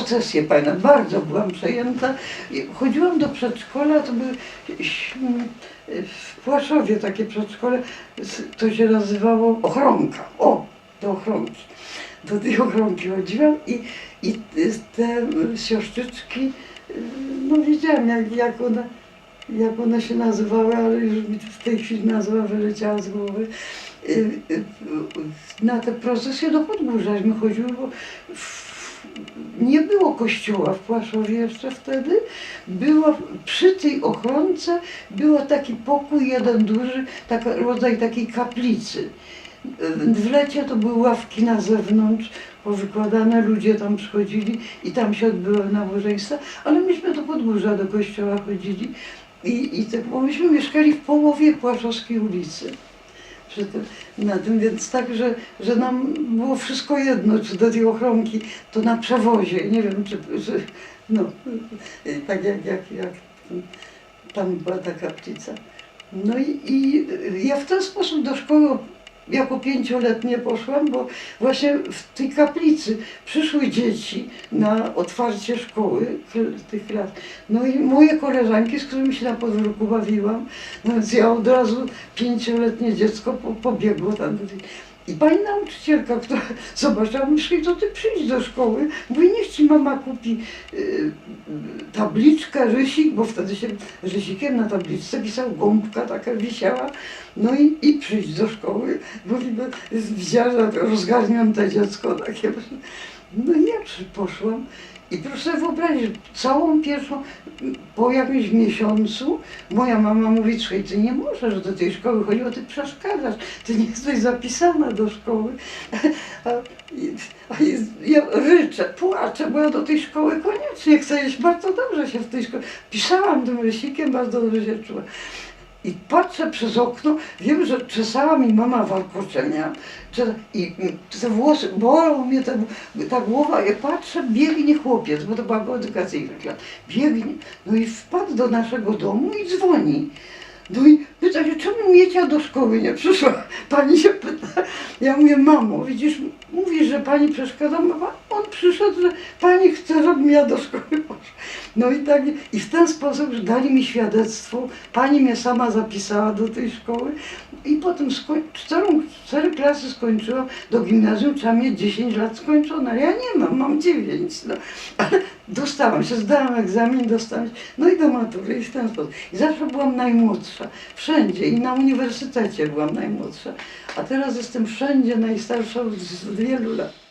procesję pamiętam, bardzo byłam przejęta. Chodziłam do przedszkola, to były w Płaszowie takie przedszkole, to się nazywało Ochronka. O, do Ochronki. Do tej Ochronki chodziłam i, i te siostrzyczki, no wiedziałam jak, jak one jak one się nazywały, ale już mi w tej chwili nazwa wyleciała z głowy. Y, y, y, Na te procesje do Podgórzaśmy chodziły, bo w- nie było kościoła w Płaszowie jeszcze wtedy. Było przy tej ochronce było taki pokój jeden duży, taki rodzaj takiej kaplicy. W lecie to były ławki na zewnątrz, powykładane, ludzie tam przychodzili i tam się odbyły nabożeństwa, ale myśmy do Podgórza, do kościoła chodzili i, i tak, bo myśmy mieszkali w połowie Płaszowskiej ulicy. Przy tym, na tym, więc tak, że, że nam było wszystko jedno, czy do tej ochronki, to na przewozie, nie wiem, czy, czy no, tak jak, jak, jak tam była ta kaplica. No i, i ja w ten sposób do szkoły jako pięcioletnie poszłam, bo właśnie w tej kaplicy przyszły dzieci na otwarcie szkoły, tych klas. No i moje koleżanki, z którymi się na podwórku bawiłam, no więc ja od razu pięcioletnie dziecko po, pobiegło tam. I pani nauczycielka, która zobaczyła, myśli, to ty przyjdź do szkoły, bo niech ci mama kupi tabliczkę, rysik, bo wtedy się rysikiem na tabliczce pisał, gąbka taka wisiała, no i, i przyjdź do szkoły, bo niby widziała, że rozgarnięte dziecko takie. No i ja poszłam i proszę wyobrazić, całą pierwszą, po jakimś miesiącu, moja mama mówi, słuchaj, ty nie możesz do tej szkoły chodzić, bo ty przeszkadzasz, ty nie jesteś zapisana do szkoły. A, a ja ryczę, płaczę, bo ja do tej szkoły koniecznie chcę iść, bardzo dobrze się w tej szkole, pisałam tym rysikiem, bardzo dobrze się czuła. I patrzę przez okno, wiem, że czesała mi mama warkoczenia cze- i te włosy, bolą mnie ta głowa, ja patrzę, biegnie chłopiec, bo to była edukacyjna biegnie, no i wpadł do naszego domu i dzwoni. No i pyta się, czemu Miecia do szkoły nie przyszła? Pani się pyta. Ja mówię, mamo, widzisz, mówisz, że pani przeszkadza, mama, on przyszedł, że pani chce, żebym ja do szkoły poszła. No i tak, i w ten sposób dali mi świadectwo, pani mnie sama zapisała do tej szkoły i potem skoń, cztery klasy skończyłam, do gimnazjum trzeba mieć 10 lat skończone, ja nie mam, mam 9, no. ale dostałam się, zdałam egzamin, dostałam się, no i do matury i w ten sposób. I zawsze byłam najmłodsza, wszędzie i na uniwersytecie byłam najmłodsza, a teraz jestem wszędzie najstarsza od wielu lat.